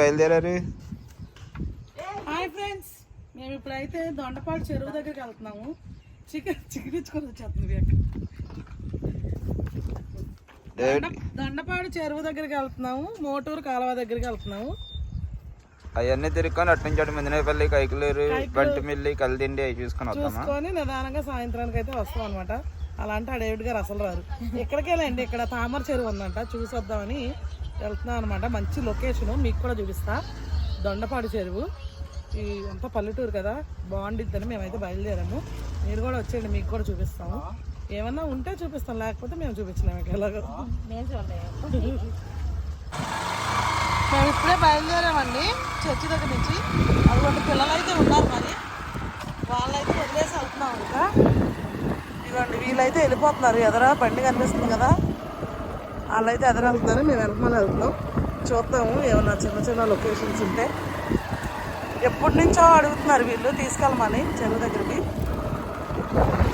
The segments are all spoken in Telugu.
బయలుదేరారు. హాయ్ ఫ్రెండ్స్ మేము ఇప్పుడైతే దొండపాడు చెరువు దగ్గరికి వెళ్తున్నాము. చికెన్ చికెన్ ఇచ్చుకొని వచ్చేస్తుంది దొండపాడు చెరువు దగ్గరికి వెళ్తున్నాము. మోటూరు కాలువ దగ్గరికి వెళ్తున్నాము. అవన్నీ తిరుక్కొని అటు నుంచి అటు మిందినేపల్లి కైకులూరు బంటిమిల్లి కలిదిండి అవి చూసుకొని చూసుకొని నిదానంగా సాయంత్రానికి అయితే వస్తాం అనమాట అలా అంటే ఆ డేవిడ్ గారు అసలు రారు. ఇక్కడికి ఇక్కడ తామర చెరువు ఉందంట. చూసి వద్దామని వెళ్తున్నాం అనమాట మంచి లొకేషన్ మీకు కూడా చూపిస్తా. దొండపాడు చెరువు. ఈ అంతా పల్లెటూరు కదా. బాగుండిద్దని మేమైతే బయలుదేరాము. మీరు కూడా వచ్చేయండి మీకు కూడా చూపిస్తాము. ఏమన్నా ఉంటే చూపిస్తాం. లేకపోతే మేము చూపించలేము ఎలాగో. మేము ఇప్పుడే బయలుదేరామండి చర్చి దగ్గర నుంచి. అటువంటి పిల్లలు అయితే ఉన్నారు మరి. వాళ్ళైతే వదిలేసి వెళ్తున్నాం ఇంకా. ఇదిగోండి వీళ్ళైతే వెళ్ళిపోతున్నారు. ఎదరా? బండి కనిపిస్తుంది కదా. వాళ్ళు ఎదర వెళ్తున్నారు మేము వెనకమని వెళ్తున్నాం. చూద్దాము ఏమన్నా చిన్న చిన్న లొకేషన్స్ ఉంటే. ఎప్పటి నుంచో అడుగుతున్నారు వీళ్ళు తీసుకెళ్ళమని చెరువు దగ్గరికి.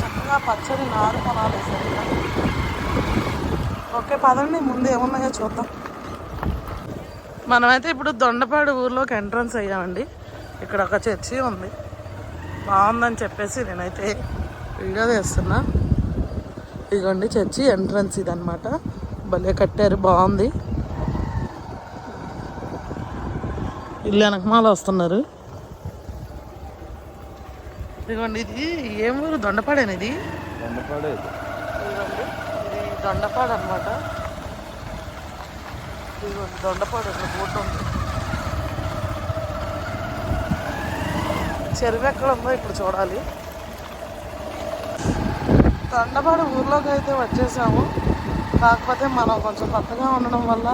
చక్కగా పచ్చడి నారు పొలాలు వేసారు ఓకే పదండి ముందు ఏమున్నాయో చూద్దాం. మనమైతే ఇప్పుడు దొండపాడు ఊర్లోకి ఎంట్రన్స్ అయ్యామండి. ఇక్కడ ఒక చర్చి ఉంది. బాగుందని చెప్పేసి నేనైతే వీడియో తీస్తున్నా. ఇదిగోండి చర్చి ఎంట్రన్స్ ఇదనమాట భలే కట్టారు బాగుంది. ఇల్లు వెనకమాల వస్తున్నారు. ఇదిగోండి ఇది ఏం ఊరు? దొండపాడేనా ఇది? ఇదిగోండి ఇది దొండపాడు అనమాట ఇదిగోండి దొండపాడు ఇట్లా బోట్ ఉంది. చెరువు ఎక్కడ ఉందో ఇప్పుడు చూడాలి. దొండపాడు ఊర్లోకి అయితే వచ్చేసాము. కాకపోతే మనం కొంచెం కొత్తగా ఉండడం వల్ల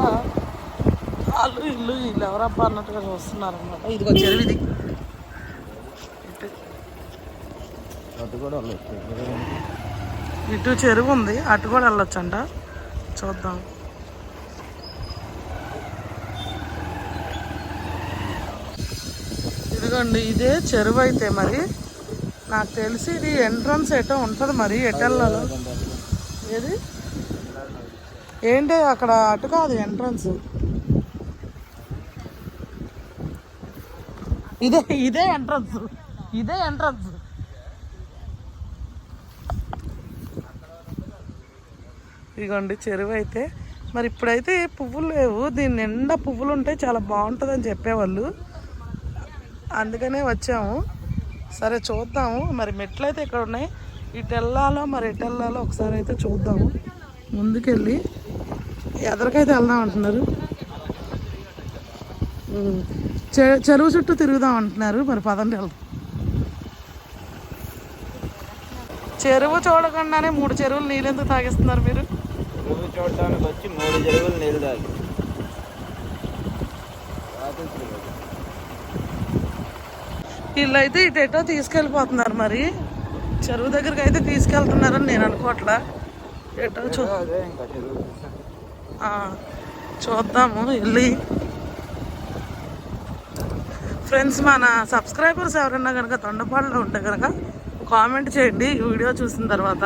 వాళ్ళు ఇల్లు వీళ్ళు ఎవరబ్బా అన్నట్టుగా చూస్తున్నారు అనమాట ఇదిగో చెరువు ఇది ఇటు చెరువు ఉంది అటు కూడా వెళ్ళొచ్చంట. చూద్దాం. ఇదిగోండి ఇదే చెరువు అయితే మరి. నాకు తెలిసి ఇది ఎంట్రన్స్ ఎటో ఉంటుంది మరి ఎటు వెళ్ళాలో. ఏది? ఏంటి అక్కడ అటు కాదు ఎంట్రన్స్. ఇదే ఇదే ఎంట్రన్స్. ఇదే ఎంట్రన్స్. ఇదిగోండి చెరువు అయితే. మరి ఇప్పుడైతే పువ్వులు లేవు. దీని నిండా పువ్వులు ఉంటే చాలా బాగుంటుందని చెప్పేవాళ్ళు. అందుకనే వచ్చాము. సరే చూద్దాము. మరి మెట్లు అయితే ఇక్కడ ఉన్నాయి? ఇటు వెళ్ళాలో మరి ఎటు వెళ్ళాలో ఒకసారి అయితే చూద్దాము. ముందుకెళ్ళి ఎదరికైతే వెళ్దాం అంటున్నారు. చెరువు చుట్టూ తిరుగుదాం అంటున్నారు. మరి పదండి వెళ్దాం. చెరువు చూడకుండానే మూడు చెరువులు నీళ్ళెందుకు తాగిస్తున్నారు మీరు? చెరువు చూడటానికి వచ్చి మూడు చెరువులు నీళ్ళు తాగి. వీళ్ళైతే ఇటు ఎటో తీసుకెళ్ళిపోతున్నారు మరి. చెరువు దగ్గరికి అయితే తీసుకెళ్తున్నారని నేను అనుకోవట్లా. ఎటో చూ చూద్దాము వెళ్ళి. ఫ్రెండ్స్ మన సబ్స్క్రైబర్స్ ఎవరైనా కనుక తొండపాడులో ఉంటే కనుక కామెంట్ చేయండి ఈ వీడియో చూసిన తర్వాత.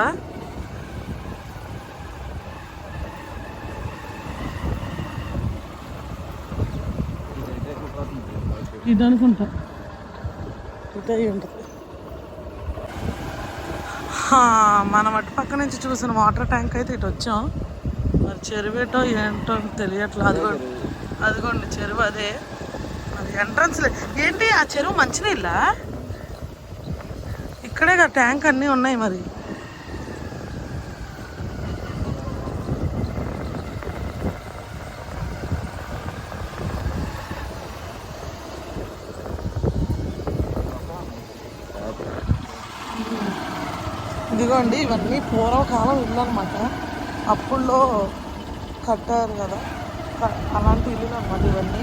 ఇది అనుకుంటా ఇదే ఉంటుంది మనం అటు పక్క నుంచి చూసిన వాటర్ ట్యాంక్ అయితే ఇటు వచ్చాం చెరువేటో ఏంటో తెలియట్లేదు అదిగోండి. అదిగోండి చెరువు అదే. అది ఎంట్రన్స్ ఏంటి ఆ చెరువు మంచినీళ్ళ? ఇక్కడే ట్యాంక్ అన్నీ ఉన్నాయి మరి. ఇదిగోండి ఇవన్నీ పూర్వకాలం ఇల్లు అనమాట అప్పుల్లో కట్టారు కదా. అలాంటి ఇల్లులు అన్నమాట ఇవన్నీ.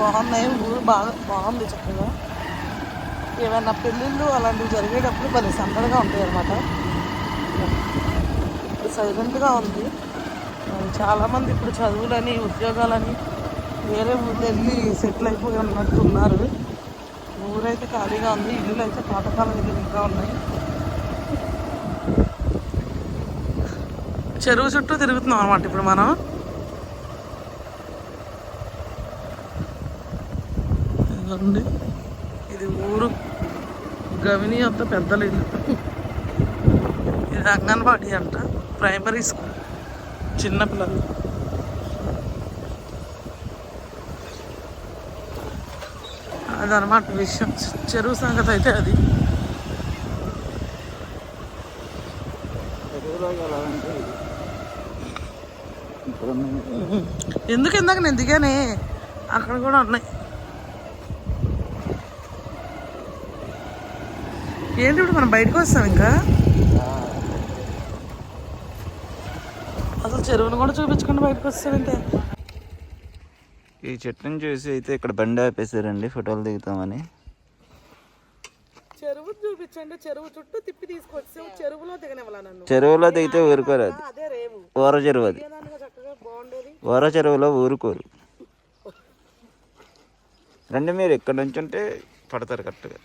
బాగున్నాయి ఊరు బాగా బాగుంది చక్కగా. ఏమైనా పెళ్ళిళ్ళు అలాంటివి జరిగేటప్పుడు పది సందడిగా ఉంటాయి అనమాట సైలెంట్గా ఉంది. చాలామంది ఇప్పుడు చదువులని ఉద్యోగాలని వేరే ఊర్లో వెళ్ళి సెటిల్ అయిపోయి ఉన్నట్టు ఉన్నారు ఊరైతే ఖాళీగా ఉంది ఇల్లులు అయితే పాతకాలం ఇల్లు ఇంకా ఉన్నాయి. చెరువు చుట్టూ తిరుగుతున్నాం అనమాట ఇప్పుడు మనం. ఇదండి ఇది ఊరు. గవిని అంత పెద్దలు ఇల్లు ఇది అంగన్వాడీ అంట. Primary school. చిన్నపిల్లలు అదనమాట విషయం. చెరువు సంగతి అయితే అది. ఎందుకు ఇందాక నేను దిగానే? అక్కడ కూడా ఉన్నాయి. ఏంటి ఇప్పుడు మనం బయటకు వస్తాం ఇంకా? అసలు చెరువును కూడా చూపించకుండా బయటకు వస్తామంటే ఈ చెట్టుని చూసి అయితే ఇక్కడ బండి ఆపేశారండి ఫోటోలు దిగుతామని. చెరువు చూపించండి చెరువు చుట్టూ తిప్పి తీసుకొచ్చి చెరువులో దిగనివ్వాల నన్ను? చెరువులో దిగితే ఊరుకోరు అదే రేవు. ఊర చెరువు అది. వర చెరువులో ఊరుకోరు రండి మీరు ఇక్కడ నుంచి ఉంటే పడతారు కరెక్ట్గా.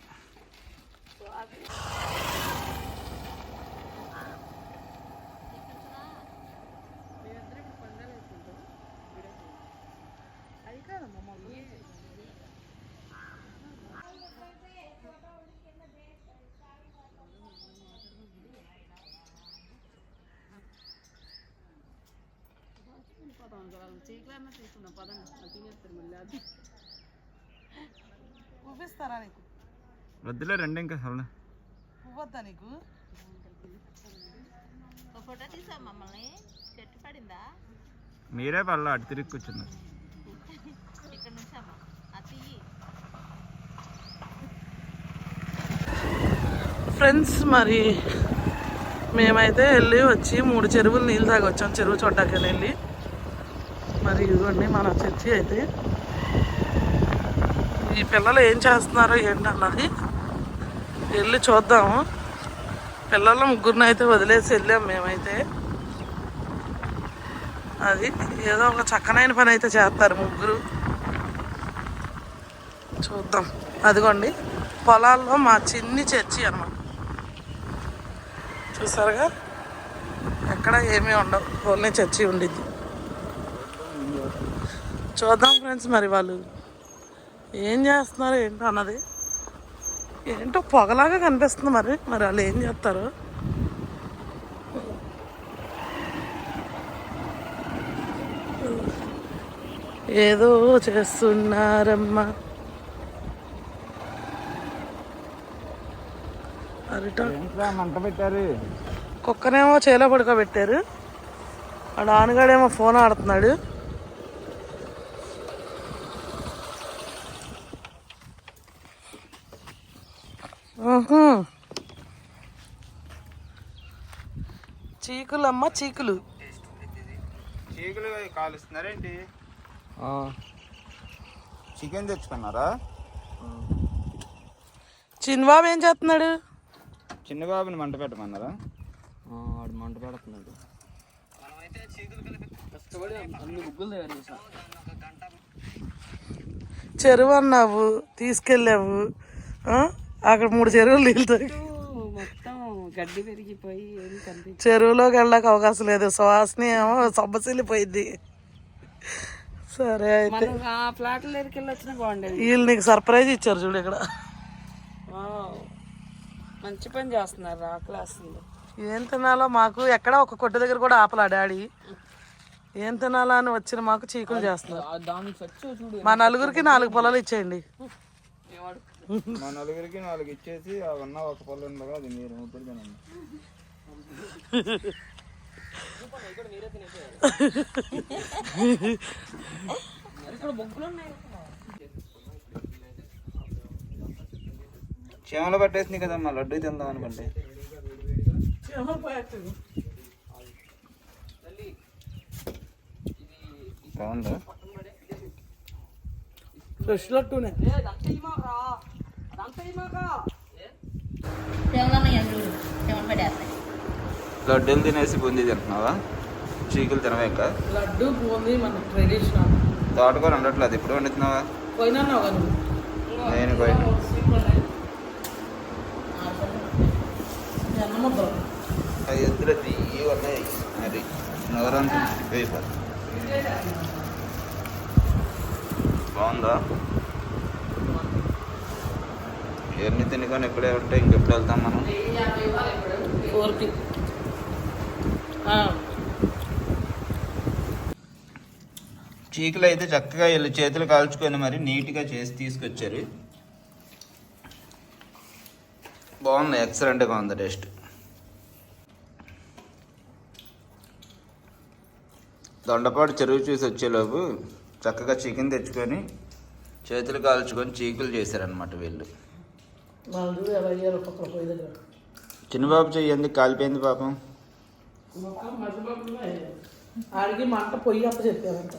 చూపిస్తారా నీకు వద్దులే రండి ఇంకా పువ్వొద్దా నీకు? ఫోటో తీసా మమ్మల్ని? చెట్టు పడిందా? మీరే పళ్ళ అటు తిరిగి కూర్చున్నారు ఇక్కడ నుంచి అమ్మ. అతి ఫ్రెండ్స్ మరి మేమైతే వెళ్ళి వచ్చి మూడు చెరువులు నీళ్ళు తాగొచ్చాం చెరువు చోటాకి వెళ్ళి మరి ఇదిగోండి మన చర్చి అయితే. ఈ పిల్లలు ఏం చేస్తున్నారో ఏంటన్నది వెళ్ళి చూద్దాము. పిల్లల ముగ్గురిని అయితే వదిలేసి వెళ్ళాం మేమైతే. అది ఏదో ఒక చక్కనైన పని అయితే చేస్తారు ముగ్గురు. చూద్దాం. అదిగోండి పొలాల్లో మా చిన్ని చర్చి అన్నమాట. చూసారుగా? ఎక్కడ ఏమీ ఉండవు. ఓన్లీ చర్చి ఉండిద్ది. చూద్దాం ఫ్రెండ్స్ మరి వాళ్ళు. ఏం చేస్తున్నారు ఏంటో అన్నది. ఏంటో పొగలాగా కనిపిస్తుంది మరి. మరి వాళ్ళు ఏం చేస్తారు? ఏదో చేస్తున్నారమ్మా. మంట పెట్టారు? కుక్కనేమో చేలో పడుకోబెట్టారు. ఆడ ఆనగాడేమో ఫోన్ ఆడుతున్నాడు. ఆహా. చీకులమ్మ చీకులు. చీకులు కాలుస్తున్నారేంటి చికెన్ తెచ్చుకున్నారా? చిన్బాబు ఏం చేస్తున్నాడు? చిన్న బాబుని మంట పెట్టమన్నారా? ఆడు మంట పెడుతున్నాడు. చెరువు అన్నావు తీసుకెళ్ళావు ఆ? అక్కడ మూడు చెరువులు నీళ్ళు మొత్తం గడ్డి పెరిగిపోయి చెరువులోకి వెళ్ళడానికి అవకాశం లేదు. సువాసన ఏమో సొబ్బసిల్లిపోయింది సరే అయితే. ప్లాట్ల దగ్గరికి వెళ్ళి వచ్చినా బాగుండేది. వీళ్ళు నీకు సర్ప్రైజ్ ఇచ్చారు చూడు ఇక్కడ. మంచి పని చేస్తున్నారు ఆ క్లాస్ ఏం తినాలో మాకు ఎక్కడ ఒక కొట్టు దగ్గర కూడా ఆపలా డాడీ. ఏం తినాలా అని వచ్చిన మాకు చీకులు చేస్తున్నారు. మా నలుగురికి నాలుగు పొలాలు ఇచ్చేయండి. మా నలుగురికి నాలుగు ఇచ్చేసి ఆ ఉన్న ఒక పళ్ళు ఉండగా అది మీరు ముగ్గురు తినండి. చీమలు పట్టేసింది కదా మా లడ్డు తిందాం అనుకుంటే. బాగుందా? ఫ్రెష్ లట్టునే లడ్డూలు తినేసి బూందీ తింటున్నావా? చీకులు తినవా ఇంకా లడ్డు బూందీ మన ట్రెడిషనల్. తోటకూర ఉండట్లేదు ఇప్పుడు వండుతున్నావా? నేను పోయి అది ఎద్దులు తీయ ఉన్నాయి అది నవరంతా వేపాలి బాగుందా? ఇవన్నీ తినుకొని ఎప్పుడే ఉంటాయి ఇంకెప్పుడు వెళ్తాం మనం? ఫోర్కి. చీకులు అయితే చక్కగా వీళ్ళు చేతులు కాల్చుకొని మరి నీట్గా చేసి తీసుకొచ్చారు. బాగుంది ఎక్సలెంట్గా ఉంది టేస్ట్. దొండపాటు చెరువు చూసి వచ్చేలోపు చక్కగా చికెన్ తెచ్చుకొని చేతులు కాల్చుకొని చీకులు చేశారనమాట వీళ్ళు. చిన్నబాబు చెయ్యి ఎందుకు కాలిపోయింది పాపం? ఆడికి మంట పొయ్యి అప్ప చెప్పారంట.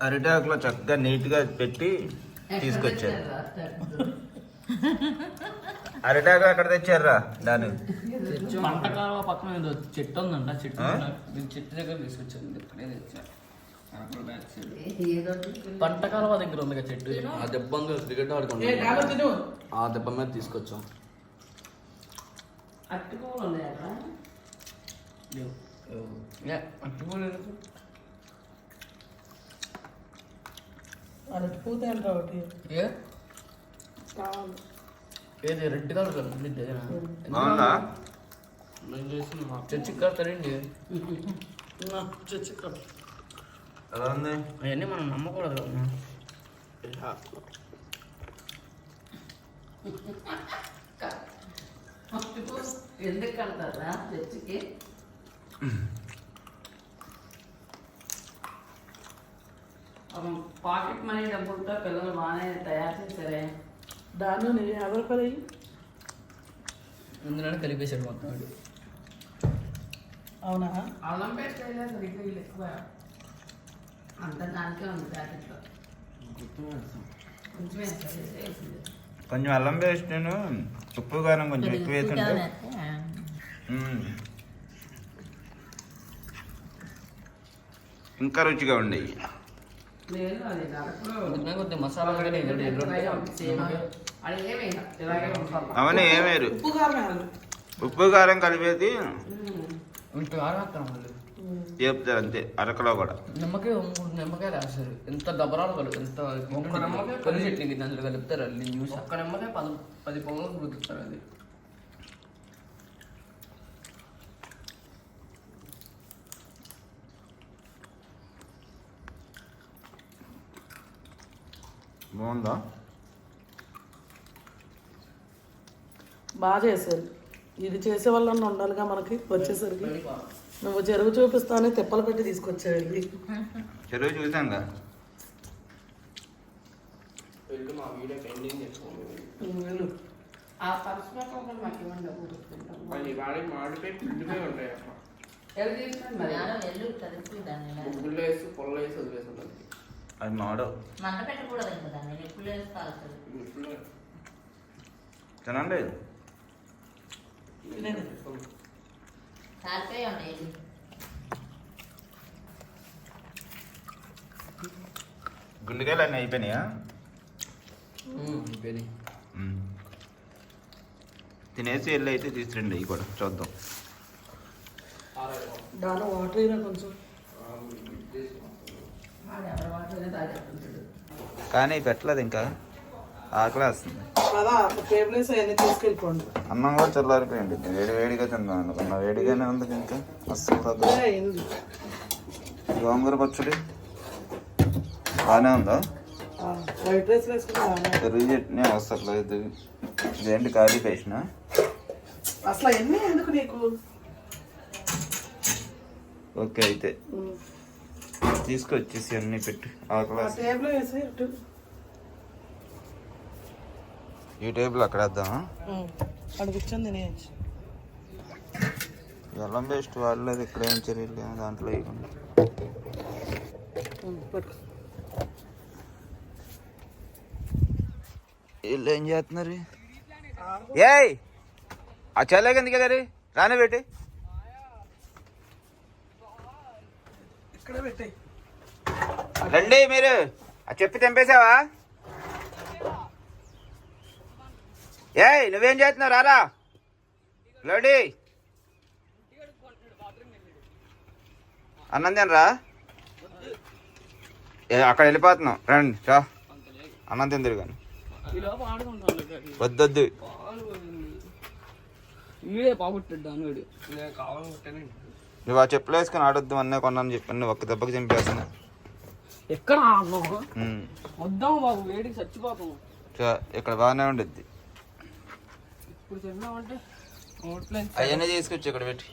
అరిటాకులో చక్కగా నీట్గా పెట్టి తీసుకొచ్చారు. అరిటాకు? ఎక్కడ తెచ్చారా దాని చెట్టు ఉందంట చెట్టు చెట్టు దగ్గర తీసుకొచ్చాను ఇక్కడే తెచ్చా అక్కడ బ్యాక్ సైడ్. పంట కాలువ దగ్గర ఉంది కదా చెట్టు. ఆ దెబ్బ ఉంది కదా, క్రికెట్ ఏ ఆడుకుంటాం డాబా తిను. ఆ దెబ్బ మీద తీసుకొచ్చాం లేవు. ఏ, అట్టుకోలేదు. అరటి పూత అంట ఒకటి ఏ? కావాలి ఏది రెడ్ కలర్ ఉంది బాగుందా? చర్చికి కడతారండి నా చచ్చి ఇక్కడ. ఎలా ఉంది అవన్నీ మనం నమ్మకూడదు ఎందుకు కడతారా చర్చికి పాకెట్ మనీ డబ్బులతో పిల్లలు బాగానే తయారు చేశారే. దాన్ని నీ యాభై రూపాయలు అయ్యి ముందులోనే కలిపేశాడు మొత్తం. అవునా? అల్లం పేస్ట్ వీళ్ళు ఎక్కువ. అంత దానికే ఉంది ప్యాకెట్లో. కొంచెం వేస్తారు, వేసింది. కొంచెం అల్లం పేస్ట్ ఉప్పు కారం కొంచెం ఎక్కువ వేస్తుంటే. ఇంకా రుచిగా ఉండేవి నేను అవన్నీ ఏమేరు ఉప్పు కారం వేయాలి ఉప్పు కారం కలిపేది ఇంత కారం వేస్తాను మళ్ళీ చెప్తారు అంతే అరకలో కూడా. నిమ్మకాయ మూడు నిమ్మకాయలు వేస్తారు ఎంత డబరాలు కలుపు ఎంత ఒక్క నిమ్మకాయ పది చట్నీకి దాంట్లో కలుపుతారు అది న్యూస్. ఒక్క నిమ్మకాయ పది పది పొంగలు ఉడుకుతారు అది. బాగుందా? బాగా చేశారు. ఇది చేసే వాళ్ళన్నా ఉండాలిగా మనకి వచ్చేసరికి. నువ్వు చెరువు చూపిస్తానే తిప్పలు పెట్టి తీసుకొచ్చావు వెళ్ళి చెరువు వదిలేసి ఉంటుంది అది మంట పెట్టకూడదు ఎప్పుడు వేసి కాలుతుంది తినండి. కాలిపోయి గుండెకాయలు అన్నీ అయిపోయినాయా. తినేసి వెళ్ళి అయితే తీసుకురండి ఇవి కూడా చూద్దాం. దాని వాటర్ అయినా కొంచెం. కానీ పెట్టలేదు ఇంకా. ఆకలి వస్తుంది కదా టేబుల్ వేసి అవన్నీ తీసుకెళ్ళిపోండి. అన్నం కూడా చల్లారిపోయింది. వేడి వేడిగా తిందాం అనుకున్నా వేడిగానే ఉంది ఇంకా అస్సలు. గోంగూర పచ్చడి. బాగానే ఉందా? పెరుగు చట్నీ అవసరం లేదు ఇదేంటి ఖాళీ పేసిన అసలు ఎన్ని ఎందుకు నీకు? ఓకే అయితే. తీసుకొచ్చేసి అన్ని పెట్టి. ఆకలి. టేబుల్ వేసి ఈ టేబుల్ అక్కడ వేద్దామా. అక్కడ కూర్చొని తినేయచ్చు. ఎల్లం పేస్ట్ వాడలేదు ఇక్కడ ఏం చర్యలు దాంట్లో ఇవ్వండి వీళ్ళు ఏం చేస్తున్నారు? ఏయ్! ఆ చల్లగా ఎందుకు వెళ్ళారు? రాని పెట్టి. రండి మీరు. ఆ చెప్పి తెంపేశావా? ఏయ్ నువ్వేం చేస్తున్నావు? రారా. లోడి. అన్నం తినరా ఏ, అక్కడ వెళ్ళిపోతున్నాం. రండి రా. అన్నం తిందరు కానీ. వద్దొద్దు. నువ్వు ఆ చెప్పులు వేసుకొని ఆడొద్దు అన్నీ కొన్నాను చెప్పాను. నువ్వు ఒక్క దెబ్బకి చంపేస్తున్నా. ఎక్కడ. వద్దాం బాబు వేడికి చచ్చిపోతాం. చా- ఇక్కడ బాగానే ఉండిద్ది. ఇప్పుడు తిన్నామంటే నోట్లో అవన్నీ తీసుకొచ్చి ఇక్కడ పెట్టి.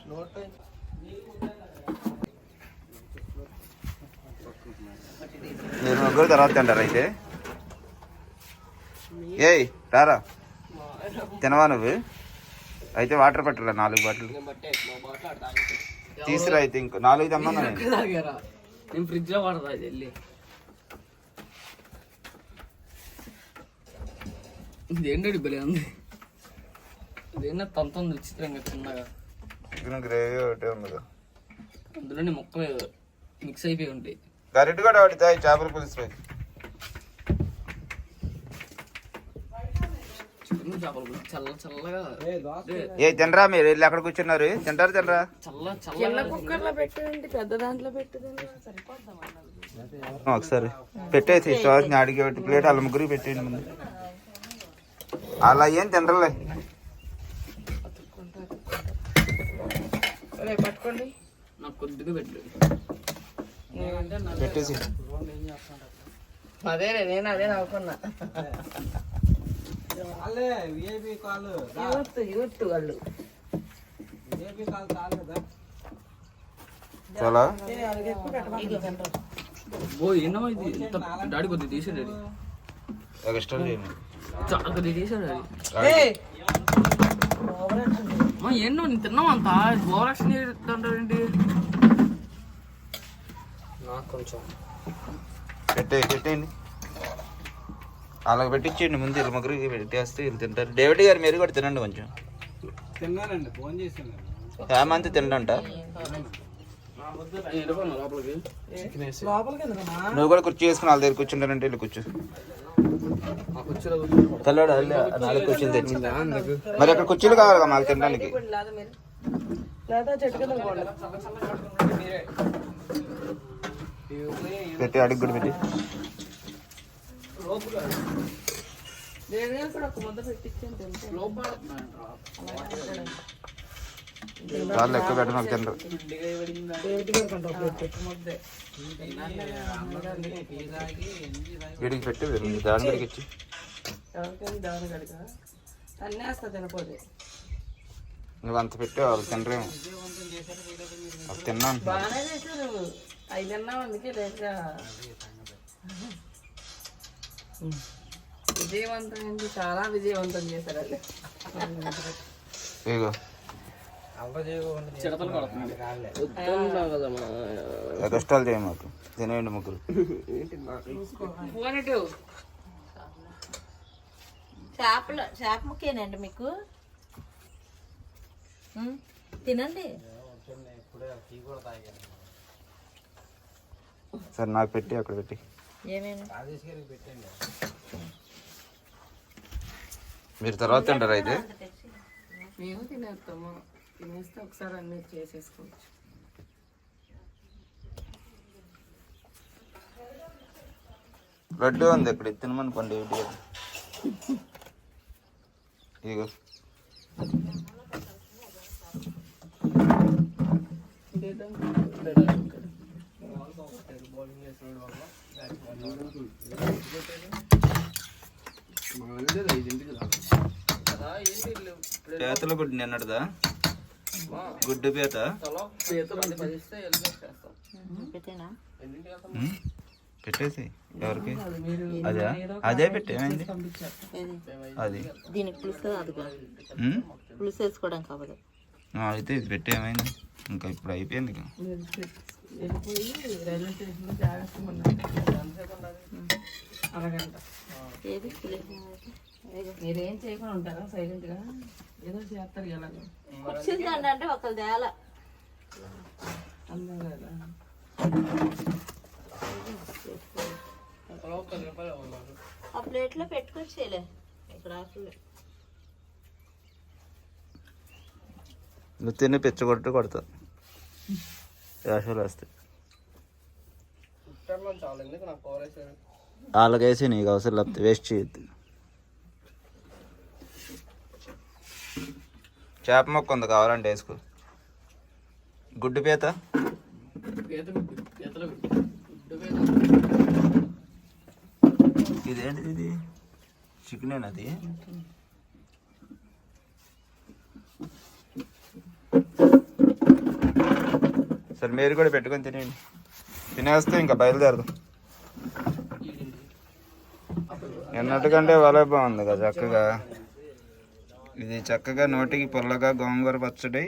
మీరు ముగ్గురు తర్వాత తింటారు అయితే? ఏయ్ రారా. తినవా నువ్వు? అయితే వాటర్ పెట్టరా నాలుగు బాటిల్? తీసుకురా అయితే ఇంకో నాలుగు తెమ్మన్నా నేను. ఎక్కడ తాగారా? నేను ఫ్రిడ్జ్లో పడతా అది వెళ్ళి. ఇదేంటి భలే ఉంది. ఇదేంటో తంతుంది విచిత్రంగా చిన్నగా చికెన్ గ్రేవీ ఒకటే ఉంది అందులోని ముక్కలు మిక్స్ అయిపోయి ఉంటాయి. గరిట కూడా చేపల చల్ల చల్లగా ఏ, ఏ తినరా మీరు? వెళ్ళి అక్కడ కూర్చున్నారు. తింటారు తినరా? చల్ల చల్లగా కుక్కర్లో పెట్టండి పెద్ద దాంట్లో పెట్టదండి సరిపోద్దాం ఒకసారి. పెట్టేసి అడిగి పెట్టి ప్లేట్ వాళ్ళ ముగ్గురికి పెట్టేయండి ముందు. అలా ఏం తినరలే. రేపు పట్టుకోండి. నాకు కొద్దిగా పెట్టు. పెట్టేసి. అదే. నేను అదే నవ్వుకున్నా. యూత్ యూత్ వాళ్ళు. చాలా ఓ ఎన్నో ఇది డాడీ కొద్దిగా తీసాడు డాడీ. ఎక్స్ట్రా తీసాడు డాడీ. మా ఎన్నో నేను తిన్నామంత ఓవరాక్షన్ ఏంటి? నాకు కొంచెం. పెట్టే పెట్టేయండి. అలాగ పెట్టించేయండి ముందు వీళ్ళ ముగ్గురికి పెట్టేస్తే వీళ్ళు తింటారు. డేవిడ్ గారు మీరు కూడా తినండి కొంచెం. తిన్నానండి ఫోన్ చేశాను హేమంత్ ఎందుకమ్మా? నువ్వు కూడా కుర్చీ వేసుకుని వాళ్ళ దగ్గర కూర్చుంటానంటే వీళ్ళు కూర్చో. తెల్లాడు నాలుగు కుర్చీలు తెచ్చి. మరి అక్కడ కుర్చీలు కావాలి మాకు తినడానికి? పెట్టి అడిగి కూడా పెట్టి. లోపల వాళ్ళు ఎక్కువ పెట్టి నాకు తినరు. వీడికి పెట్టి దాని దగ్గరికి ఇచ్చి. నువ్వు అంత పెట్టి వాళ్ళు తినరేమో. అవి తిన్నాం విజయవంతమైంది చాలా విజయవంతం చేశారు అది ఇగో చిడతలు కొడుతుంది వద్దంటావు కదా మా కష్టాలు చేయ మాకు. తినేయండి ముగ్గురు. చేపలు చేప ముక్కేనండి మీకు. తినండి. సరే నాకు పెట్టి అక్కడ పెట్టి. మీరు తర్వాత తింటారు అయితే? మేము తినేస్తాము. తినేస్తే ఒకసారి అన్ని చేసేసుకోవచ్చు. లడ్డు ఉంది ఇక్కడ తినమని పండు కదా ఇగో పేతల గుడ్డు నిన్నటిదా గుడ్డు పేత పెట్టేసి ఎవరికి? అదే అదే? పెట్టి ఏమైంది ఏది? అది. దీనికి పులుసు వేసుకోవడానికి అవ్వదు ఆ, అయితే ఇది పెట్టి ఏమైంది ఇంకా ఇప్పుడు అయిపోయింది అరగంట. ఏదో. మీరేం చేయకుండా ఉంటారా? సైలెంట్గా? ఏదో చేస్తారు వచ్చిందండి అంటే అందరూ కదా ఆ ప్లేట్లో పెట్టుకొచ్చేలే ఇక్కడ ఆకులు. నువ్వు తిని పెచ్చగొట్టు కొడతా. యాషలు వస్తాయి వాళ్ళకేసి నీకు అవసరం లేకపోతే వేస్ట్ చేయొద్దు. చేప మొక్క ఉంది కావాలంటే వేసుకో. గుడ్డు పీత? ఇదేంటిది ఇది? చికెన్ అది? సరే మీరు కూడా పెట్టుకొని తినేయండి. తినేస్తే ఇంకా బయలుదేరదు. ఎన్నటికంటే వలే బాగుంది కదా చక్కగా. ఇది చక్కగా నోటికి పుల్లగా గోంగూర పచ్చడి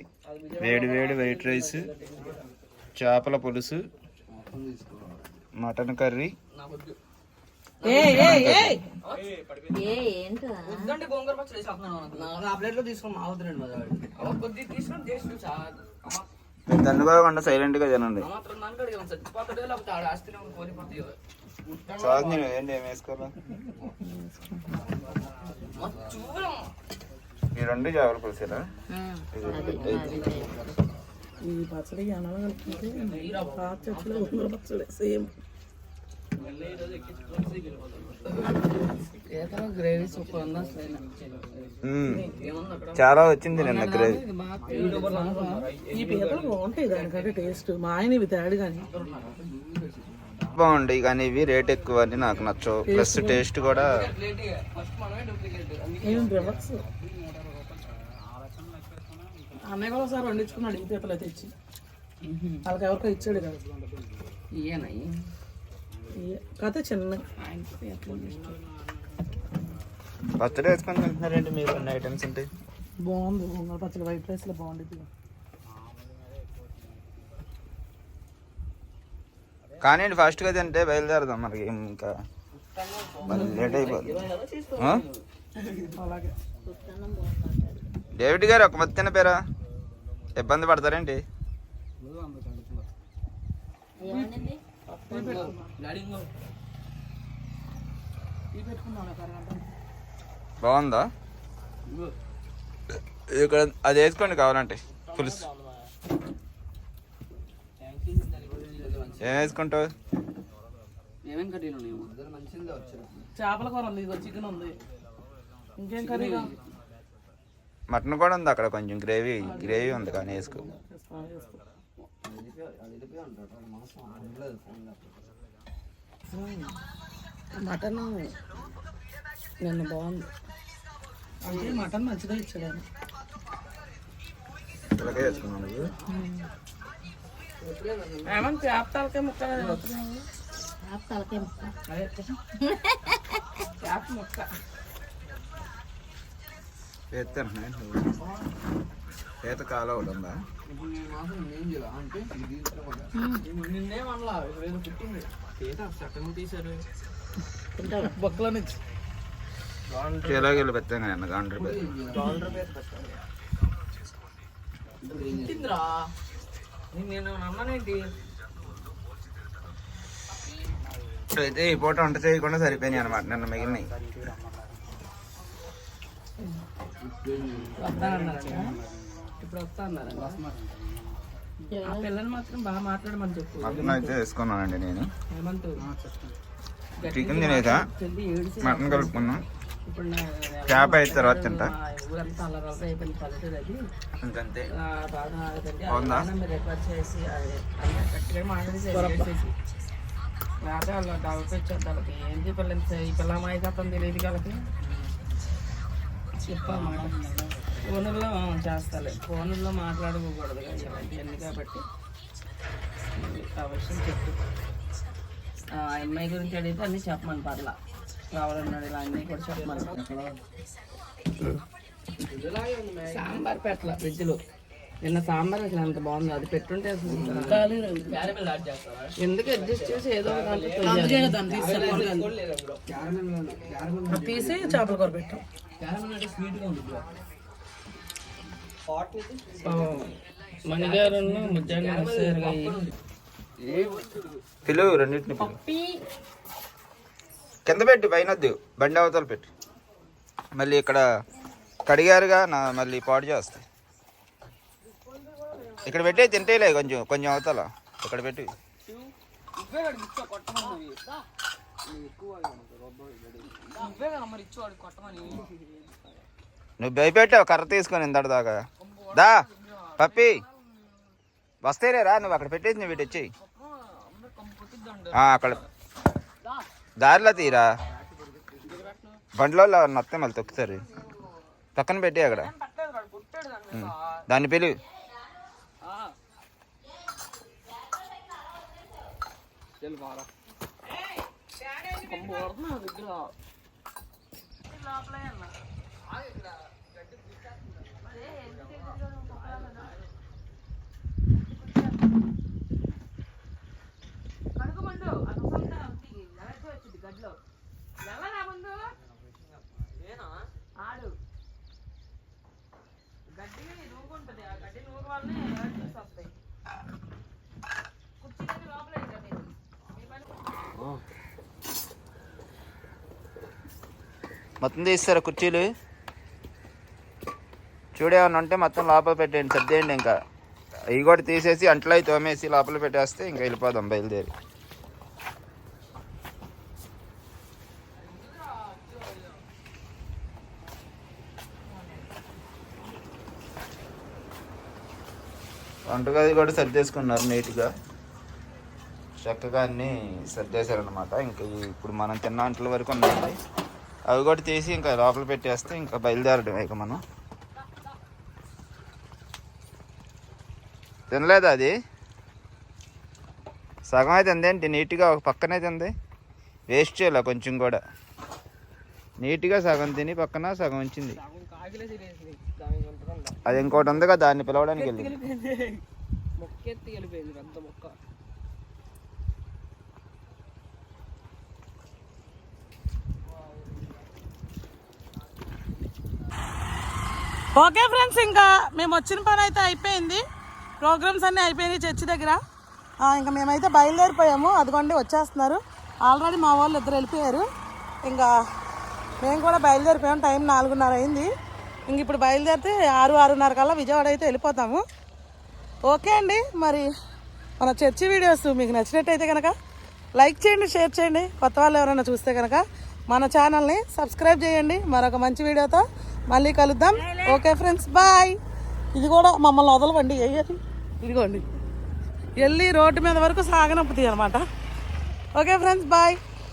వేడి వేడి వైట్ రైస్ చేపల పులుసు మటన్ కర్రీ. అమ్మ దండుకోకుండా సైలెంట్గా తినండి. చాలు నేను ఏంటి ఏం వేసుకోవాలా? చూడం. ఈ రెండు ఈ పచ్చడి పచ్చడి సేమ్. చాలా వచ్చింది నిన్న గ్రేవీ. ఈ పీతలు బాగుంటాయి దానికంటే టేస్ట్. మా ఆయన ఇవి తేడు కానీ. బాగుంటాయి కానీ ఇవి రేట్ ఎక్కువ అని నాకు నచ్చవు. ప్లస్ టేస్ట్ కూడా అన్నయ్య కూడా ఒకసారి వండించుకున్నాడు ఈ పీతలు తెచ్చి. వాళ్ళకి ఎవరికో ఇచ్చాడు కదా. ఇయ్యనా ఈ కథ చిన్న పచ్చడి వేసుకొని తింటున్నారేంటి? మీరు అన్ని ఐటమ్స్ ఉంటాయి బాగుంది. గోంగూర పచ్చడి వైట్ రైస్లో బాగుండేది కానీ ఫాస్ట్గా తింటే బయలుదేరదాం మనకి. ఇంకా మళ్ళీ లేట్ అయిపోతుంది? అలాగే. డేవిడ్ గారు ఒక మధ్య పేరా? ఇబ్బంది పడతారేంటి? బాగుందా? ఇక్కడ అది వేసుకోండి కావాలంటే పులుసు. ఏం వేసుకుంటావు? ఏమేం మంచిగా వచ్చారు చేపల కూర ఉంది ఇదిగో చికెన్ ఉంది. ఇంకేం కర్రీగా మటన్ కూడా ఉంది అక్కడ కొంచెం గ్రేవీ గ్రేవీ ఉంది కానీ వేసుకో. మటన్ నిన్న బాగుంది. అంటే మటన్ మంచిగా ఇచ్చాడు. ఏమన్నా చేప తలకే ముక్క? చేప చేప ముక్క వేస్తాను ఈత కాలం ఒకటి ఉందా ఇప్పుడు నేను మాత్రం ఏం చేయాలి అంటే ఇది తీసుకోవాలి నిన్నేం అనలా ఇక్కడ ఏదో పుట్టింది. పీత చట్టం తీశారు. బొక్కల నుంచి. చీలాగిల్లు పెట్టాను అన్న గాండ్రి పుట్టిందిరా నేను అన్నానేంటి? అయితే ఈ పూట వంట చేయకుండా సరిపోయినాయి అనమాట నిన్న మిగిలినాయి. ఇప్పుడు వస్తా అన్నారంట ఆ పిల్లని మాత్రం బాగా మాట్లాడమని చెప్పు. మటన్ అయితే వేసుకున్నానండి నేను. చికెన్ ఏడిసి మటన్ కలుపుకున్నాం. ఇప్పుడు చేప అయితే తర్వాత తింటా. ఊరంతా అల్లరల్లరి అయిపోయింది పల్లెటూరు అది. ఇంకంతే ఆ బాధ అదంటే బాగుందా? అది మీరు రిక్వెస్ట్ చేసి గట్టిగా మాట్లాడేసి చేసి లేకపోతే వాళ్ళ డబ్బు ఇచ్చేది వాళ్ళకి. ఏంటి పిల్లలు ఈ పిల్ల మాయకత్వం తెలియదు వాళ్ళకి. చెప్పాలి మేడం ఫోనుల్లో చేస్తాలే. ఫోనుల్లో మాట్లాడుకోకూడదు కదా ఇలాంటివన్నీ కాబట్టి. విషయం చెప్పు. ఆ అమ్మాయి గురించి అడిగితే అన్నీ చెప్పమని పర్లా. కావాలన్నాడు ఇలా అన్నీ కూడా చెప్పమని. సాంబార్ పెట్టల వెజ్లో. నిన్న సాంబార్ అసలు అంత బాగుంది. అది పెట్టుంటే అసలు ఎందుకు అడ్జస్ట్ చేసి ఏదో తీసి చేపల కూర పెట్టాం. మణిగారు పిలువు రెండింటిని కింద పెట్టి పైన వద్దు బండి అవతల పెట్టి. మళ్ళీ ఇక్కడ కడిగారుగా నా మళ్ళీ పాడు చేస్తాయి ఇక్కడ పెట్టే తింటేలే కొంచెం కొంచెం అవతల. ఇక్కడ పెట్టి. నువ్వే భయపెట్టావు కర్ర తీసుకొని ఇంతటి దాకా. దా పప్పి. వస్తేనే రా నువ్వు అక్కడ పెట్టేసి నువ్వు ఇటు వచ్చేయి. ఆ, అక్కడ. దారిలో తీరా. బండిలో నత్తే మళ్ళీ తొక్కుతారు. పక్కన పెట్టి అక్కడ. దాన్ని ఉం. దాన్ని పిలు చెల్లి బాగా కంపు కొడుతున్నా నా దగ్గర లోపలే అన్న కడుగుమండు అది వస్తుందా ఎలక్ట్రీ వచ్చింది గడ్లో వెళ్ళరా ముందు నేనా ఆడు గడ్డి నూగుంటది ఆ గడ్డి నూగు వల్లనే ఎలక్ట్రీస్ వస్తాయి కుర్చీ లోపలే మీరు మీ పని మొత్తం తీస్తారా కుర్చీలు? చూడేమన్నా ఉంటే మొత్తం లోపల పెట్టేయండి సర్దేయండి ఇంకా. అవి కూడా తీసేసి అంట్లో అవి తోమేసి లోపల పెట్టేస్తే ఇంకా వెళ్ళిపోదాం బయలుదేరి. వంటగది కూడా సర్దేసుకున్నారు నీట్గా. చక్కగా అన్నీ సర్దేశారనమాట ఇంకా ఇప్పుడు మనం తిన్న అంటల వరకు ఉన్నాయి అవి కూడా తీసి ఇంకా లోపల పెట్టేస్తే ఇంకా బయలుదేరడం ఇక మనం. తినలేదు అది? సగం అయితే ఏంటి? నీట్గా ఒక పక్కనే తింది. వేస్ట్ చేయాలి కొంచెం కూడా. నీట్గా సగం తిని పక్కన సగం ఉంచింది. అది ఇంకోటి ఉందిగా దాన్ని పిలవడానికి వెళ్ళి మొక్క ఎత్తి వెళ్ళిపోయింది పెద్ద మొక్క ఓకే ఫ్రెండ్స్ ఇంకా మేము వచ్చిన పని అయితే అయిపోయింది. ప్రోగ్రామ్స్ అన్నీ అయిపోయినాయి చర్చి దగ్గర. ఇంకా మేమైతే బయలుదేరిపోయాము. అదిగోండి వచ్చేస్తున్నారు. ఆల్రెడీ మా వాళ్ళు ఇద్దరు వెళ్ళిపోయారు. ఇంకా మేము కూడా బయలుదేరిపోయాము టైం నాలుగున్నర అయింది. ఇంక ఇప్పుడు బయలుదేరితే ఆరు ఆరున్నర కల్లా విజయవాడ అయితే వెళ్ళిపోతాము. ఓకే అండి మరి మన చర్చి వీడియోస్ మీకు నచ్చినట్టయితే కనుక లైక్ చేయండి షేర్ చేయండి. కొత్త వాళ్ళు ఎవరైనా చూస్తే కనుక మన ఛానల్ని సబ్స్క్రైబ్ చేయండి. మరొక మంచి వీడియోతో మళ్ళీ కలుద్దాం. Okay friends bye. ఇది కూడా మమ్మల్ని వదలవండి వేయాలి ఇదిగోండి. వెళ్ళి రోడ్డు మీద వరకు సాగనప్పుతాయి అనమాట ఓకే ఫ్రెండ్స్ బాయ్.